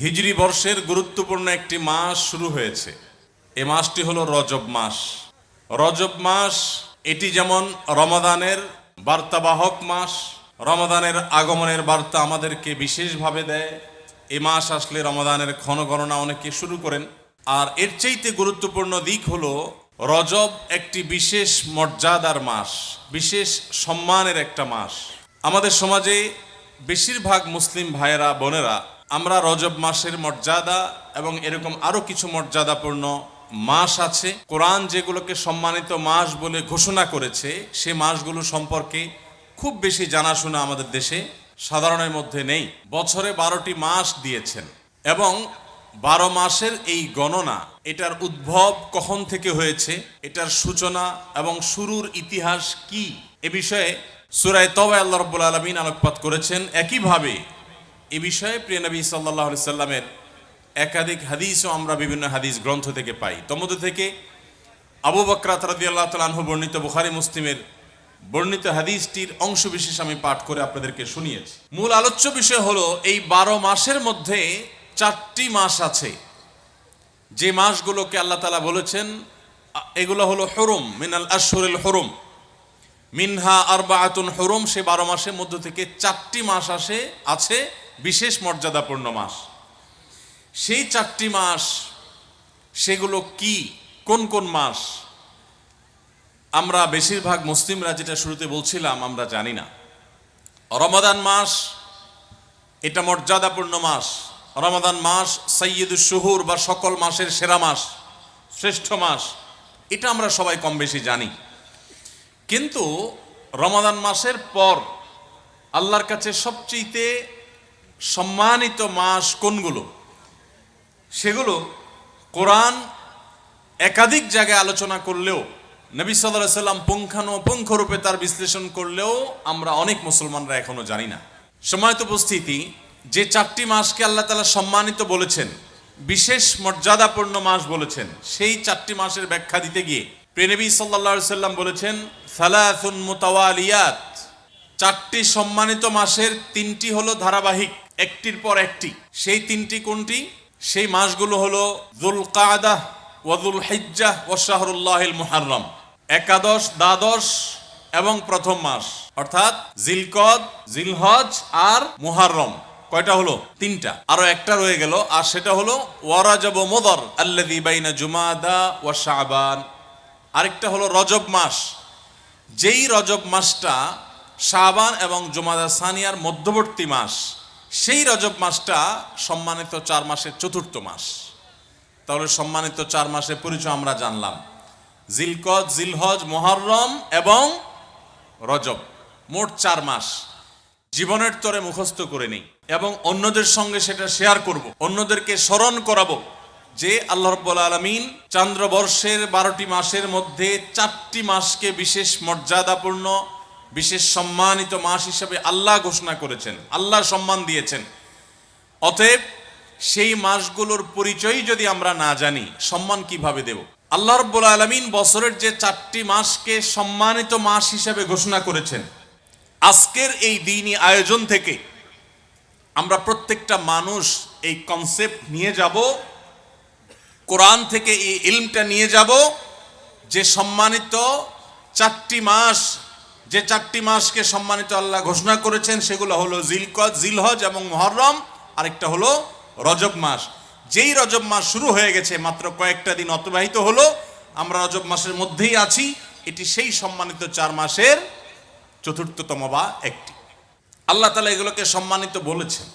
হিজরি বর্ষের গুরুত্বপূর্ণ একটি মাস শুরু হয়েছে। এ মাসটি হলো রজব মাস। রজব মাস, এটি যেমন রমাদানের বার্তাবাহক মাস, রমাদানের আগমনের বার্তা আমাদেরকে বিশেষভাবে দেয়। এ মাস আসলে রমাদানের ক্ষণ গণনা অনেকে শুরু করেন। আর এর চাইতে গুরুত্বপূর্ণ দিক হলো, রজব একটি বিশেষ মর্যাদার মাস, বিশেষ সম্মানের একটা মাস। আমাদের সমাজে বেশিরভাগ মুসলিম ভাইয়েরা, বোনেরা আমরা রজব মাসের মর্যাদা এবং এরকম আরও কিছু মর্যাদাপূর্ণ মাস আছে। কোরআন যেগুলোকে সম্মানিত মাস বলে ঘোষণা করেছে, সে মাসগুলো সম্পর্কে খুব বেশি জানাশোনা আমাদের দেশে সাধারণের মধ্যে নেই। বছরে বারোটি মাস দিয়েছেন এবং বারো মাসের এই গণনা এটার উদ্ভব কখন থেকে হয়েছে, এটার সূচনা এবং শুরুর ইতিহাস কি? এ বিষয়ে সুরায় তবে আল্লাহ রব্বুল আলমিন আলোকপাত করেছেন। একইভাবে এ বিষয়ে প্রিয় নবী সাল্লাহ সাল্লামের একাধিক হাদিসও আমরা বিভিন্ন হাদিস গ্রন্থ থেকে পাই। তমধ্যে থেকে আবু বকরাত রাদি আল্লাহ তালাহ বর্ণিত বুখারি, মুসলিমের বর্ণিত হাদিসটির অংশ বিশেষ আমি পাঠ করে আপনাদেরকে শুনিয়েছি। মূল আলোচ্য বিষয় হলো, এই বারো মাসের মধ্যে চারটি মাস আছে। যে মাসগুলোকে আল্লাহ তালা বলেছেন, এগুলো হলো হরুম, মিনাল আশহুরুল হরুম। মিনহা আরবাআতুন হরুম, সে বারো মাসের মধ্য থেকে চারটি মাস আসে, আছে বিশেষ মর্যাদাপূর্ণ মাস। সেই চারটি মাস, সেগুলো কি, কোন কোন মাস? আমরা বেশিরভাগ মুসলিমরা যেটা শুরুতে বলছিলাম, আমরা জানি না। রমাদান মাস, এটা মর্যাদাপূর্ণ মাস। রমাদান মাস সৈয়দুল শুহুর বা সকল মাসের সেরা মাস, শ্রেষ্ঠ মাস। এটা আমরা সবাই কম বেশি জানি। কিন্তু রমাদান মাসের পর আল্লাহর কাছে সবচেয়ে সম্মানিত মাস কোনগুলো? সেগুলো কোরআন একাধিক জায়গায় আলোচনা করলেও, নবী সাল্লাহ সাল্লাম পুঙ্খানুপুঙ্খ রূপে তার বিশ্লেষণ করলেও আমরা অনেক মুসলমানরা এখনও জানি না। সময়ত উপস্থিতি, যে চারটি মাসকে আল্লাহ তালা সম্মানিত বলেছেন, বিশেষ মর্যাদাপূর্ণ মাস বলেছেন, সেই চারটি মাসের ব্যাখ্যা দিতে গিয়ে প্রেনবী সাল্লা সাল্লাম বলেছেন, সালাসুন মুতাওয়ালিয়াত। চারটি সম্মানিত মাসের তিনটি হলো ধারাবাহিক। একটির পর একটি। সেই তিনটি কোনটি? সেই মাসগুলো হলো জুল কাদাহ ওয়াজুল হিজ্জাহ ও শাহরুল্লাহিল মুহাররম। একাদশ, দ্বাদশ এবং প্রথম মাস। অর্থাৎ জিলকদ, জিলহজ আর মুহাররম। কয়টা হলো? তিনটা। আরও একটা রয়ে গেল, আর সেটা হলো ওয়ারাজব মোদর আল্লাদি জুমাদা ওয়া শাবান। আরেকটা হলো রজব মাস। যেই রজব মাসটা শাবান এবং জুমাদা সানিয়ার মধ্যবর্তী মাস সেই রজব মাসটা সম্মানিত চার মাসের চতুর্থ মাস। তাহলে সম্মানিত চার মাসের পরিচয় আমরা জানলাম। জিলকদ, জিলহজ, মোহরম এবং রজব, মোট চার মাস। জীবনের তরে মুখস্থ করে নেই এবং অন্যদের সঙ্গে সেটা শেয়ার করব, অন্যদেরকে স্মরণ করাবো যে আল্লাহ রব্বুল আলমিন চান্দ্রবর্ষের বারোটি মাসের মধ্যে চারটি মাসকে বিশেষ মর্যাদাপূর্ণ বিশেষ সম্মানিত মাস হিসাবে আল্লাহ ঘোষণা করেছেন, আল্লাহ সম্মান দিয়েছেন। অতএব সেই মাসগুলোর পরিচয় যদি আমরা না জানি, সম্মান কীভাবে দেব? আল্লাহ রব্বুল আলমিন বছরের যে চারটি মাসকে সম্মানিত মাস হিসাবে ঘোষণা করেছেন। আজকের এই দিনই আয়োজন থেকে আমরা প্রত্যেকটা মানুষ এই কনসেপ্ট নিয়ে যাব, কোরআন থেকে এই ইলমটা নিয়ে যাব, যে সম্মানিত চারটি মাস যে চারটি মাসকে সম্মানিত আল্লাহ ঘোষণা করেছেন, সেগুলো হলো জিলকদ, জিলহজ এবং মহরম। আরেকটা হলো রজব মাস। যেই রজব মাস শুরু হয়ে গেছে, মাত্র কয়েকটা দিন অতিবাহিত হলো, আমরা রজব মাসের মধ্যেই আছি। এটি সেই সম্মানিত চার মাসের চতুর্থতম বা একটি। আল্লাহ তালা এগুলোকে সম্মানিত বলেছেন,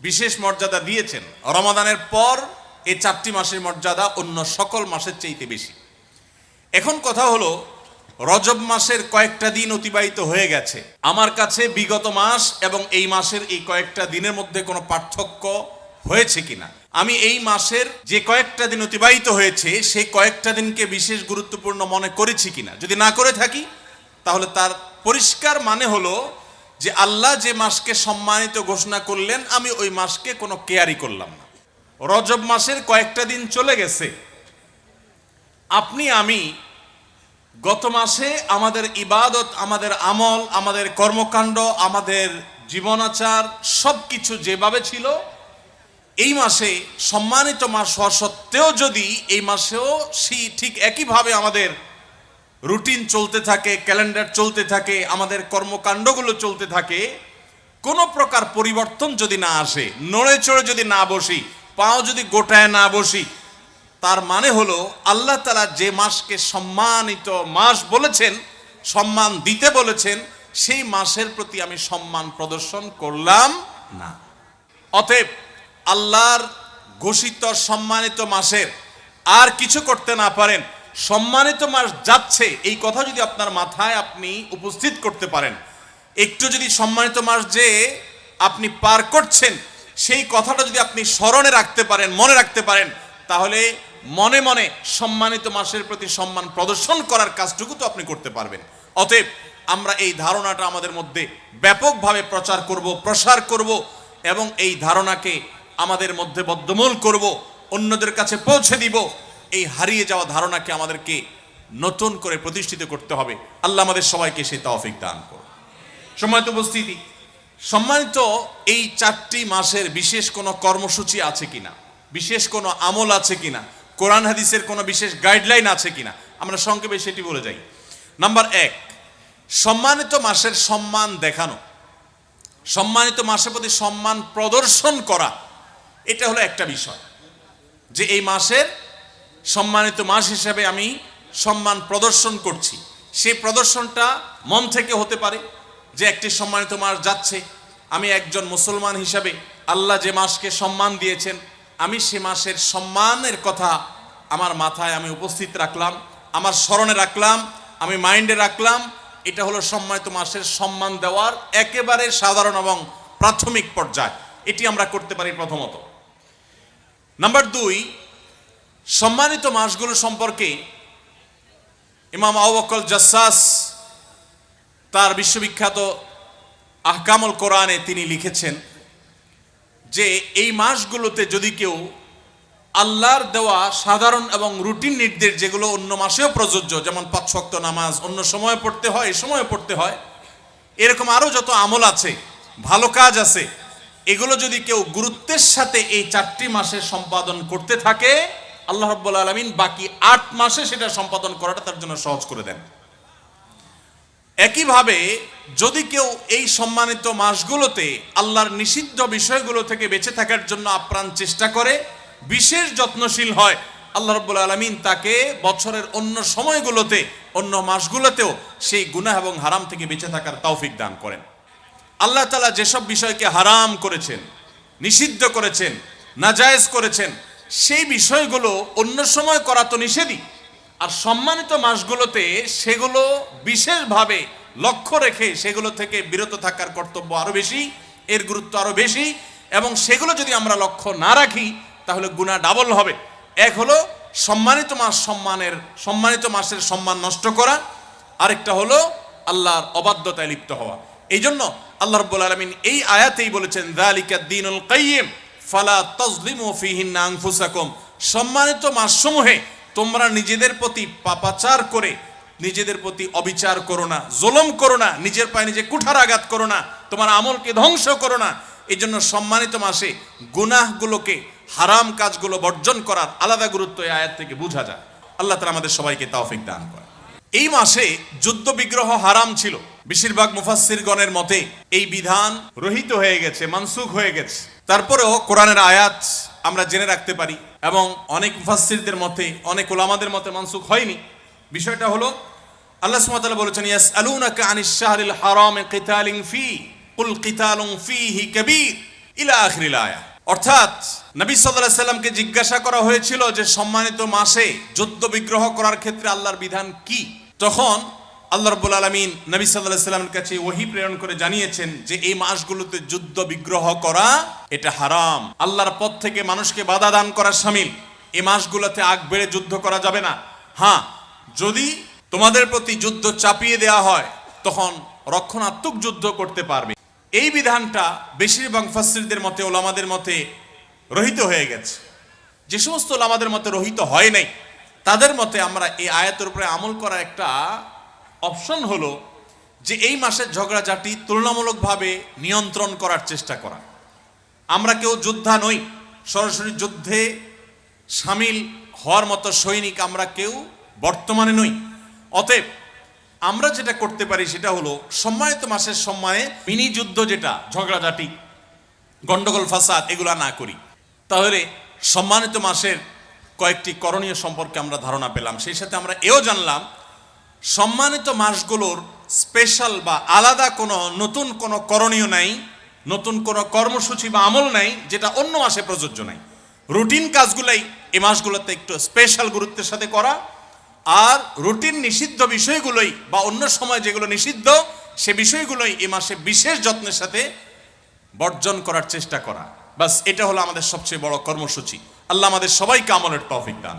বিশেষ মর্যাদা দিয়েছেন। রমাদানের পর এই চারটি মাসের মর্যাদা অন্য সকল মাসের চাইতে বেশি। এখন কথা হলো রজব মাসের কয়েকটা দিন অতিবাহিত হয়ে গেছে। আমার কাছে বিগত মাস এবং এই মাসের এই কয়েকটা দিনের মধ্যে কোনো পার্থক্য হয়েছে কিনা? আমি এই মাসের যে কয়েকটা দিন অতিবাহিত হয়েছে সেই কয়েকটা দিনকে বিশেষ গুরুত্বপূর্ণ মনে করেছি কিনা? যদি না করে থাকি, তাহলে তার পরিষ্কার মানে হলো যে আল্লাহ যে মাসকে সম্মানিত ঘোষণা করলেন, আমি ওই মাসকে কোনো কেয়ারই করলাম না। রজব মাসের কয়েকটা দিন চলে গেছে। আপনি, আমি গত মাসে আমাদের ইবাদত, আমাদের আমল, আমাদের কর্মকাণ্ড, আমাদের জীবনাচার সব কিছু যেভাবে ছিল, এই মাসে সম্মানিত মাস হওয়া সত্ত্বেও যদি এই মাসেও সেই ঠিক একইভাবে আমাদের রুটিন চলতে থাকে, ক্যালেন্ডার চলতে থাকে, আমাদের কর্মকাণ্ডগুলো চলতে থাকে, কোনো প্রকার পরিবর্তন যদি না আসে নড়ে চড়ে যদি না বসি, পাও যদি গোটায় না বসি তার মানে হলো, আল্লাহ তালা যে মাসকে সম্মানিত মাস বলেছেন, সম্মান দিতে বলেছেন, সেই মাসের প্রতি আমি সম্মান প্রদর্শন করলাম না। অতএব, আল্লাহর ঘোষিত সম্মানিত মাসের আর কিছু করতে না পারেন, সম্মানিত মাস যাচ্ছে, এই কথা যদি আপনার মাথায় আপনি উপস্থিত করতে পারেন। একটু যদি সম্মানিত মাস যে আপনি পার করছেন, সেই কথাটা যদি আপনি স্মরণে রাখতে পারেন, মনে রাখতে পারেন, তাহলে মনে মনে সম্মানিত মাসের প্রতি সম্মান প্রদর্শন করার কাজটুকু তো আপনি করতে পারবেন। অতএব আমরা এই ধারণাটা আমাদের মধ্যে ব্যাপকভাবে প্রচার করব, প্রসার করব এবং এই ধারণাকে আমাদের মধ্যে বদ্ধমূল করব, অন্যদের কাছে পৌঁছে দিব। এই হারিয়ে যাওয়া ধারণাকে আমাদেরকে নতুন করে প্রতিষ্ঠিত করতে হবে। আল্লাহ আমাদের সবাইকে সেই তৌফিক দান করুন। সম্মানিত উপস্থিতি, সম্মানিত এই চারটি মাসের বিশেষ কোনো কর্মসূচি আছে কিনা? বিশেষ কোনো আমল আছে কিনা? কোরআন হাদিসের কোনো বিশেষ গাইডলাইন আছে কিনা? আমরা সংক্ষেপে সেটি বলে যাই। নাম্বার এক, সম্মানিত মাসের সম্মান দেখানো। সম্মানিত মাসের প্রতি সম্মান প্রদর্শন করা, এটা হলো একটা বিষয়। যে এই মাসের সম্মানিত মাস হিসেবে আমি সম্মান প্রদর্শন করছি। সেই প্রদর্শনটা মন থেকে হতে পারে যে একটি সম্মানিত মাস যাচ্ছে। আমি একজন মুসলমান হিসাবে আল্লাহ যে মাসকে সম্মান দিয়েছেন আমি সে মাসের সম্মানের কথা আমার মাথায় আমি উপস্থিত রাখলাম, আমার স্মরণে রাখলাম, আমি মাইন্ডে রাখলাম। এটা হলো সম্মানিত মাসের সম্মান দেওয়ার একেবারে সাধারণ এবং প্রাথমিক পর্যায়। এটি আমরা করতে পারি প্রথমত। নাম্বার দুই, সম্মানিত মাসগুলো সম্পর্কে ইমাম আউবকল জাসাস তার বিশ্ববিখ্যাত আহকামুল কোরআনে তিনি লিখেছেন যে এই মাসগুলোতে যদি কেউ আল্লাহর দেওয়া সাধারণ এবং রুটিন নির্দেশ, যেগুলো অন্য মাসেও প্রযোজ্য, যেমন পাঁচ ওয়াক্ত নামাজ, অন্য সময়ে পড়তে হয়, এই সময়ে পড়তে হয়, এরকম আরও যত আমল আছে, ভালো কাজ আছে, এগুলো যদি কেউ গুরুত্বের সাথে এই চারটি মাসে সম্পাদন করতে থাকে, আল্লাহ রব্বুল আলমিন বাকি আট মাসে সেটা সম্পাদন করাটা তার জন্য সহজ করে দেন। একইভাবে যদি কেউ এই সম্মানিত মাসগুলোতে আল্লাহর নিষিদ্ধ বিষয়গুলো থেকে বেঁচে থাকার জন্য আপ্রাণ চেষ্টা করে, বিশেষ যত্নশীল হয়, আল্লাহ রব্বুল আলমিন তাকে বছরের অন্য সময়গুলোতে, অন্য মাসগুলোতেও সেই গুনাহ এবং হারাম থেকে বেঁচে থাকার তৌফিক দান করেন। আল্লাহ তালা যেসব বিষয়কে হারাম করেছেন, নিষিদ্ধ করেছেন, নাজায়েজ করেছেন, সেই বিষয়গুলো অন্য সময় করা তো নিষেধই। আর সম্মানিত মাসগুলোতে সেগুলো বিশেষভাবে লক্ষ্য রেখে সেগুলো থেকে বিরত থাকার কর্তব্য আরও বেশি, এর গুরুত্ব আরও বেশি এবং সেগুলো যদি আমরা লক্ষ্য না রাখি, তাহলে গুণা ডাবল হবে। এক হলো সম্মানিত মাস সম্মানের, সম্মানিত মাসের সম্মান নষ্ট করা, আরেকটা হলো আল্লাহর অবাধ্যতায় লিপ্ত হওয়া। এই জন্য আল্লাহ রব্বুল আলমিন এই আয়াতেই বলেছেন দালিকা দিনুল কাইয়িম, ফালা তাজলিমু ফিহিন্না আনফুসাকুম। সম্মানিত মাসসমূহে তোমরা নিজেদের প্রতি পাপাচার করে, নিজেদের প্রতি অবিচার করো না, জুলুম করো না, নিজের পায়ে নিজে কুঠার আঘাত করো না, তোমার আমলকে ধ্বংস করো না। এই জন্য সম্মানিত মাসে গুনাহগুলোকে, হারাম কাজগুলো বর্জন করার আলাদা গুরুত্ব এই আয়াত থেকে বোঝা যায়। আল্লাহ তালা আমাদের সবাইকে তাওফিক দান করে এই মাসে যুদ্ধ বিগ্রহ হারাম ছিল। বেশিরভাগ মুফাসসিরগণের মতে এই বিধান রহিত হয়ে গেছে, মানসুখ হয়ে গেছে। তারপরেও কোরআনের আয়াত আমরা জেনে রাখতে পারি এবং অনেক মুফাসসিরদের মতে, অনেক ওলামাদের মতে মানসুখ হয়নি। বিষয়টা হলো, আল্লাহ তাআলা বলেছেন, ইয়াসআলুনাকা আনিশ শাহরিল হারাম কিতালিন ফি, কুল কিতালুন ফীহি কাবীর ইলা আখিরিল আয়া। অর্থাৎ নবী আলাইহি সাল্লামকে জিজ্ঞাসা করা হয়েছিল যে সম্মানিত মাসে যুদ্ধ বিগ্রহ করার ক্ষেত্রে আল্লাহর বিধান কি? তখন আল্লাহ রব্বুল আলমিন নবী সাল্লাহ সাল্লামের কাছে ওহি প্রেরণ করে জানিয়েছেন যে এই মাসগুলোতে যুদ্ধ বিগ্রহ করা, এটা হারাম। আল্লাহর পথ থেকে মানুষকে বাধা দান করা সামিল। এই মাসগুলোতে আগ বেড়ে যুদ্ধ করা যাবে না। হ্যাঁ যদি তোমাদের প্রতি যুদ্ধ চাপিয়ে দেওয়া হয়, তখন রক্ষণাত্মক যুদ্ধ করতে পারবে। এই বিধানটা বেশিরভাগ ফাসিরদের মতে ওলামাদের মতে রহিত হয়ে গেছে। যে সমস্ত ওলামাদের মতে রহিত হয় নাই, তাদের মতে আমরা এই আয়াতের উপরে আমল করা একটা অপশন হলো যে এই মাসের ঝগড়াঝাটি তুলনামূলকভাবে নিয়ন্ত্রণ করার চেষ্টা করা। আমরা কেউ যোদ্ধা নই, সরাসরি যুদ্ধে সামিল হওয়ার মতো সৈনিক আমরা কেউ বর্তমানে নই। অতএব আমরা যেটা করতে পারি সেটা হলো সম্মানিত মাসের সম্মানে মিনি যুদ্ধ যেটা, ঝগড়াঝাটি, গন্ডগোল, ফাসাদ, এগুলা না করি। তাহলে সম্মানিত মাসের কয়েকটি করণীয় সম্পর্কে আমরা ধারণা পেলাম। সেই সাথে আমরা এও জানলাম সম্মানিত মাসগুলোর স্পেশাল বা আলাদা কোনো নতুন কোনো করণীয় নাই, নতুন কোনো কর্মসূচি বা আমল নাই, যেটা অন্য মাসে প্রযোজ্য নাই। রুটিন কাজগুলাই এই মাসগুলোতে একটু স্পেশাল গুরুত্বের সাথে করা, আর রুটিন নিষিদ্ধ বিষয়গুলোই বা অন্য সময় যেগুলো নিষিদ্ধ, সে বিষয়গুলোই এই মাসে বিশেষ যত্নের সাথে বর্জন করার চেষ্টা করা। বাস এটা হলো আমাদের সবচেয়ে বড় কর্মসূচি। আল্লাহ আমাদের সবাইকে আমলের তৌফিক দান।